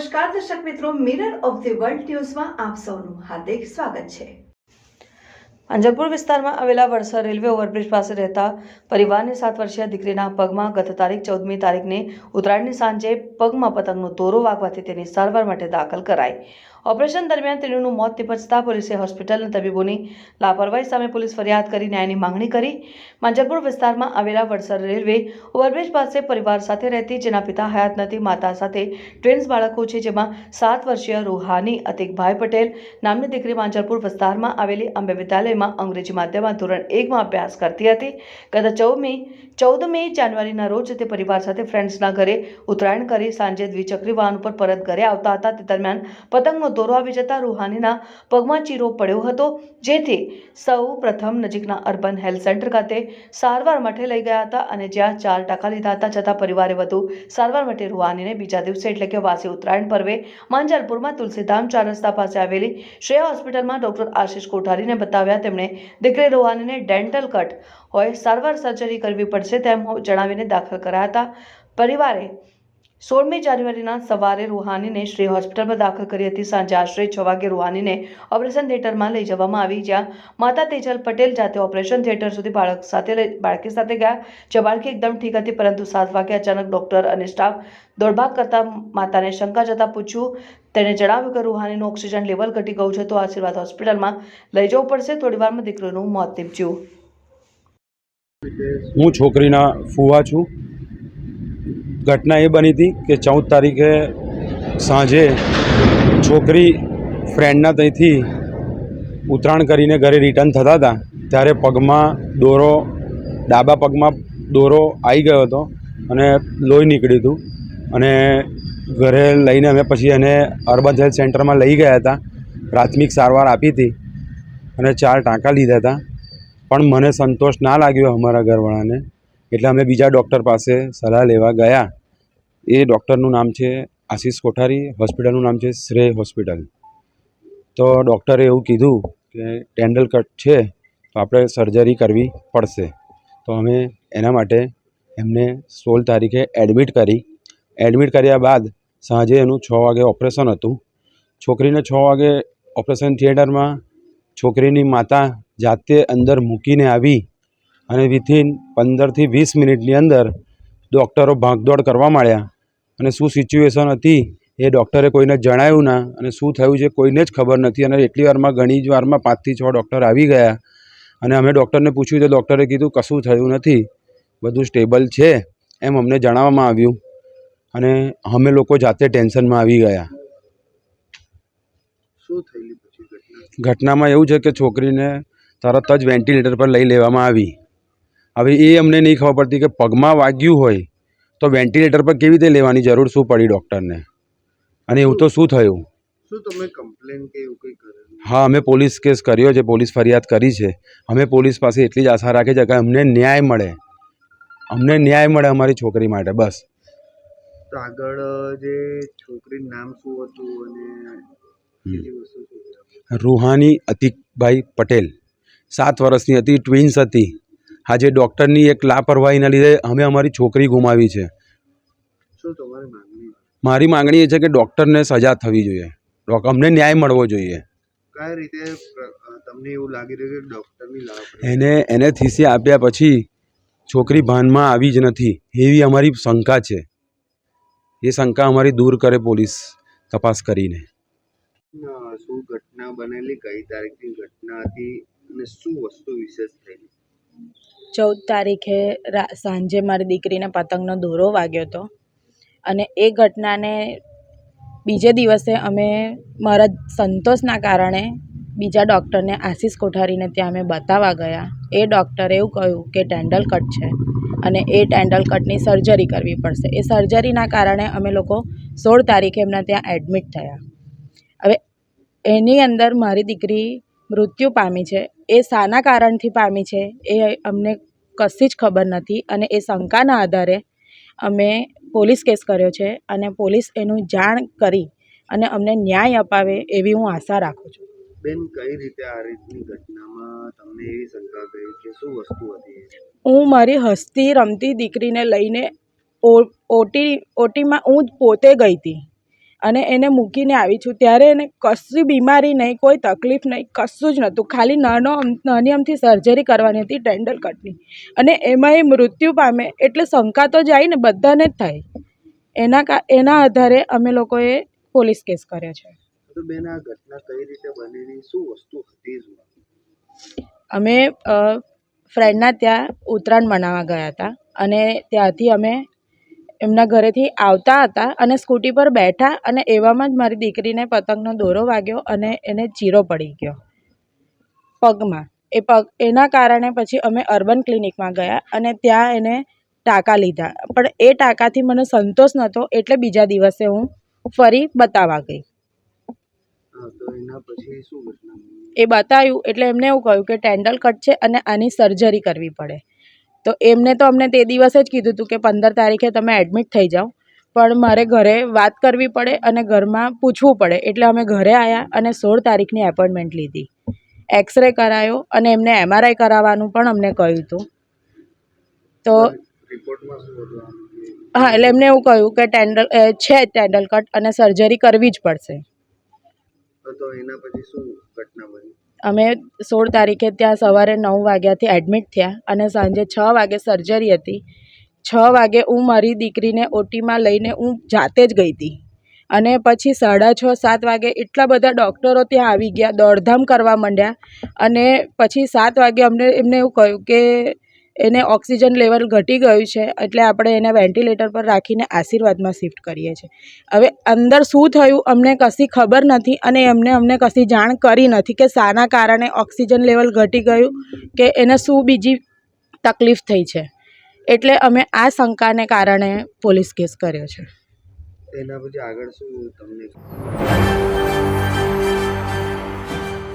નમસ્કાર, દર્શક મિત્રો મિરર ઓફ ધી વર્લ્ડ ન્યૂઝમાં આપ સૌનું હાર્દિક સ્વાગત છે. અંજરપુર વિસ્તારમાં આવેલા વડસર રેલવે ઓવરબ્રિજ પાસે રહેતા પરિવારની સાત વર્ષીય દીકરીના પગમાં ગત તારીખ ચૌદમી તારીખને ઉત્તરાયણની સાંજે પગમાં પતંગનો દોરો વાગવાથી તેની સારવાર માટે દાખલ કરાઈ. ઓપરેશન દરમિયાન તેણીનું મોત નિપજતા પોલીસે હોસ્પિટલના તબીબોની લાપરવાહી સામે પોલીસ ફરિયાદ કરી ન્યાયની માંગણી કરી. માંજરપુર વિસ્તારમાં આવેલા વડસર રેલવે ઓવરબ્રિજ પાસે પરિવાર સાથે રહેતી, જેના પિતા હયાત નથી, માતા સાથે ટ્વિન્સ બાળકો છે, જેમાં સાત વર્ષીય રૂહાની અતિકભાઈ પટેલ નામની દીકરી માંજરપુર વિસ્તારમાં આવેલી અંબે વિદ્યાલયમાં અંગ્રેજી માધ્યમમાં ધોરણ એકમાં અભ્યાસ કરતી હતી. ગત ચૌદમી ચૌદમી જાન્યુઆરીના રોજ તે પરિવાર સાથે ફ્રેન્ડ્સના ઘરે ઉત્તરાયણ કરી સાંજે દ્વિચક્રી વાહન ઉપર પરત ઘરે આવતા હતા. તે દરમિયાન પતંગનો દોરો આવી જતા રૂહાનીના પગમાં ચીરો પડ્યો હતો, જેથી સૌ પ્રથમ નજીકના અર્બન હેલ્થ સેન્ટર ખાતે સારવાર માટે લઈ ગયા હતા અને જ્યાં ચાર ટકા લીધા હતા છતાં પરિવારે વધુ સારવાર માટે રૂહાનીને બીજા દિવસે એટલે કે વાસી ઉત્તરાયણ પર્વે માંજલપુરમાં તુલસીધામ ચાર રસ્તા પાસે આવેલી શ્રેયા હોસ્પિટલમાં ડોક્ટર આશિષ કોઠારીને બતાવ્યા, તેમણે દીકરી રૂહાનીને ડેન્ટલ કટ હોય, સારવાર સર્જરી કરવી પડશે તેમ જણાવીને દાખલ કરાયા હતા. પરિવારે સોળમી જાન્યુઆરીના સવારે રૂહાનીને શ્રી હોસ્પિટલમાં દાખલ કરી હતી. સાંજે આશરે છ વાગે રૂહાનીને ઓપરેશન થિયેટરમાં લઈ જવામાં આવી. જ્યાં માતા તેજલ પટેલ જાતે ઓપરેશન થિયેટર સુધી બાળક સાથે બાળકી સાથે ગયા. જ્યાં બાળકી એકદમ ઠીક હતી, પરંતુ સાત વાગે અચાનક ડૉક્ટર અને સ્ટાફ દોડભાગ કરતા માતાને શંકા જતાં પૂછ્યું. તેણે જણાવ્યું કે રૂહાનીનું ઓક્સિજન લેવલ ઘટી ગયું છે, તો આશીર્વાદ હોસ્પિટલમાં લઈ જવું પડશે. થોડીવારમાં દીકરીનું મોત નીપજ્યું. હું છોકરીના ફુવા છું. ઘટના એ બની હતી કે ચૌદ તારીખે સાંજે છોકરી ફ્રેન્ડના ત્યાંથી ઉતરાણ કરીને ઘરે રિટર્ન થતા હતા. ત્યારે પગમાં દોરો, ડાબા પગમાં દોરો આવી ગયો હતો અને લોહી નીકળ્યું હતું. અને ઘરે લઈને અમે પછી એને અર્બન હેલ્થ સેન્ટરમાં લઈ ગયા હતા. પ્રાથમિક સારવાર આપી હતી અને ચાર ટાંકા લીધા હતા. પણ મને સંતોષ ના લાગ્યો અમારા ઘરવાળાને. એટલે અમે બીજા ડૉક્ટર પાસે સલાહ લેવા ગયા. એ ડૉક્ટરનું નામ છે આશીષ કોઠારી, હોસ્પિટલનું નામ છે શ્રેય હોસ્પિટલ. તો ડૉક્ટરે એવું કીધું કે ટેન્ડલ કટ છે, તો આપણે સર્જરી કરવી પડશે. તો અમે એના માટે એમને સોળ તારીખે એડમિટ કરી. એડમિટ કર્યા બાદ સાંજે એનું છ વાગે ઓપરેશન હતું. છોકરીને છ વાગે ઓપરેશન થિયેટરમાં છોકરીની માતા જાતે અંદર મૂકીને આવી અને વિથિન પંદરથી વીસ મિનિટની અંદર ડૉક્ટરો ભાગદોડ કરવા માંડ્યા. અને શું સિચ્યુએશન હતી એ ડૉક્ટરે કોઈને જણાવ્યું ના. અને શું થયું છે કોઈને જ ખબર નથી. અને એટલી વારમાં ઘણી જ વારમાં પાંચથી છ ડૉક્ટર આવી ગયા. અને અમે ડૉક્ટરને પૂછ્યું તો ડૉક્ટરે કીધું કશું થયું નથી. બધું સ્ટેબલ છે એમ અમને જણાવવામાં આવ્યું. અને અમે લોકો જાતે ટેન્શનમાં આવી ગયા. ઘટનામાં એવું છે કે છોકરીને તરત જ વેન્ટિલેટર પર લઈ લેવામાં આવી. હવે એ અમને નહીં ખબર પડતી કે પગમાં વાગ્યું હોય તો વેન્ટિલેટર પર કેવી રીતે લેવાની જરૂર શું પડી ડૉક્ટરને? અને એવું તો શું થયું? શું તમે કમ્પ્લેન કે એવું કંઈ કરેલું? હા અમે પોલીસ કેસ કર્યો છે પોલીસ ફરિયાદ કરી છે. અમે પોલીસ પાસે એટલી જ આશા રાખી છે કે અમને ન્યાય મળે. અમને ન્યાય મળે અમારી છોકરી માટે બસ. તો આગળ જે છોકરીનું નામ શું હતું અને બીજી વસ્તુ શું હતી? રૂહાની અતિકભાઈ પટેલ. સાત વર્ષની હતી ટ્વિન્સ હતી. આજે ડૉક્ટરની એક લાપરવાહીના લીધે અમે અમારી છોકરી ગુમાવી છે. શું મારી માંગણી એ છે કે ડૉક્ટરને સજા થવી જોઈએ. અમને ન્યાય મળવો જોઈએ. કઈ રીતે તમને એવું લાગી રહ્યું કે ડૉક્ટરની એને એને થીસી આપ્યા પછી છોકરી ભાનમાં આવી જ નથી. એવી અમારી શંકા છે. એ શંકા અમારી દૂર કરે પોલીસ તપાસ કરીને. શું ઘટના બનેલી? કઈ તારીખની ઘટના હતી? અને શું વસ્તુ વિશેષ થયેલી? ચૌદ તારીખે સાંજે મારી દીકરીને પતંગનો દોરો વાગ્યો હતો. અને એ ઘટનાને બીજે દિવસે અમે મારા સંતોષના કારણે બીજા ડૉક્ટરને આશીષ કોઠારીને ત્યાં અમે બતાવવા ગયા. એ ડૉક્ટરે એવું કહ્યું કે ટેન્ડલ કટ છે અને એ ટેન્ડલ કટની સર્જરી કરવી પડશે. એ સર્જરીના કારણે અમે લોકો સોળ તારીખે એમના ત્યાં એડમિટ થયા. હવે એની અંદર મારી દીકરી મૃત્યુ પામી છે. એ શાના કારણથી પામી છે એ અમને કશી જ ખબર નથી અને એ શંકાના આધારે અમે પોલીસ કેસ કર્યો છે અને પોલીસ એનું જાણ કરી અને અમને ન્યાય અપાવે એવી હું આશા રાખું છું. બેન કઈ રીતે આ રીતની ઘટનામાં તમને એવી શંકા ગઈ કે શું વસ્તુ હતી હું મારી હસતી રમતી દીકરીને લઈને ઓટી ઓટીમાં હું પોતે ગઈ હતી. અને એને મૂકીને આવી છું. ત્યારે એને કશી બીમારી નહીં કોઈ તકલીફ નહીં કશું જ નહોતું. ખાલી નાનો નાની અમથી સર્જરી કરવાની હતી ટેન્ડલ કટની. અને એમાં એ મૃત્યુ પામે એટલે શંકા તો જાય ને બધાને જ થાય. એના કા એના આધારે અમે લોકોએ પોલીસ કેસ કર્યો છે. તો બેન આ ઘટના કઈ રીતે બનેલી? શું વસ્તુ હતી અમે ફ્રેન્ડના ત્યાં ઉત્તરાયણ મનાવવા ગયા હતા. અને ત્યાંથી અમે એમના ઘરેથી આવતા હતા અને સ્કૂટી પર બેઠા અને એવામાં જ મારી દીકરીને પતંગનો દોરો વાગ્યો અને એને ચીરો પડી ગયો. પગમાં. એ પગ એના કારણે પછી અમે અર્બન ક્લિનિકમાં ગયા અને ત્યાં એને ટાંકા લીધા. પણ એ ટાંકાથી મને સંતોષ નહોતો એટલે બીજા દિવસે હું ફરી બતાવવા ગઈ. એ બતાવ્યું એટલે એમને એવું કહ્યું કે ટેન્ડલ કટ છે અને આની સર્જરી કરવી પડે. તો એમને તો અમને તે દિવસે જ કીધું હતું કે પંદર તારીખે તમે એડમિટ થઈ જાઓ. પણ મારે ઘરે વાત કરવી પડે અને ઘરમાં પૂછવું પડે. એટલે અમે ઘરે આવ્યા અને સોળ તારીખની એપોઇન્ટમેન્ટ લીધી. એક્સરે કરાયો અને એમને એમઆરઆઈ કરાવવાનું પણ અમને કહ્યું હતું તો હા એટલે એમને એવું કહ્યું કે ટેન્ડલ છે ટેન્ડલ કટ અને સર્જરી કરવી જ પડશે. તો એના પછી શું ઘટના બની? અમે સોળ તારીખે ત્યાં સવારે નવ વાગ્યાથી એડમિટ થયા અને સાંજે છ વાગે સર્જરી હતી. છ વાગે હું મારી દીકરીને ઓટીમાં લઈને હું જાતે જ ગઈ હતી. અને પછી સાડા છ, સાત વાગે એટલા બધા ડૉક્ટરો ત્યાં આવી ગયા, દોડધામ કરવા માંડ્યા અને પછી સાત વાગે અમને એમને એવું કહ્યું કે એને ઓક્સિજન લેવલ ઘટી ગયું છે એટલે આપણે એને વેન્ટિલેટર પર રાખીને આશીર્વાદમાં શિફ્ટ કરીએ છીએ. હવે અંદર શું થયું અમને કશી ખબર નથી અને એમને અમને કશી જાણ કરી નથી કે શાના કારણે ઓક્સિજન લેવલ ઘટી ગયું કે એને શું બીજી તકલીફ થઈ છે. એટલે અમે આ શંકાને કારણે પોલીસ કેસ કર્યો છે. એના પછી આગળ શું તમને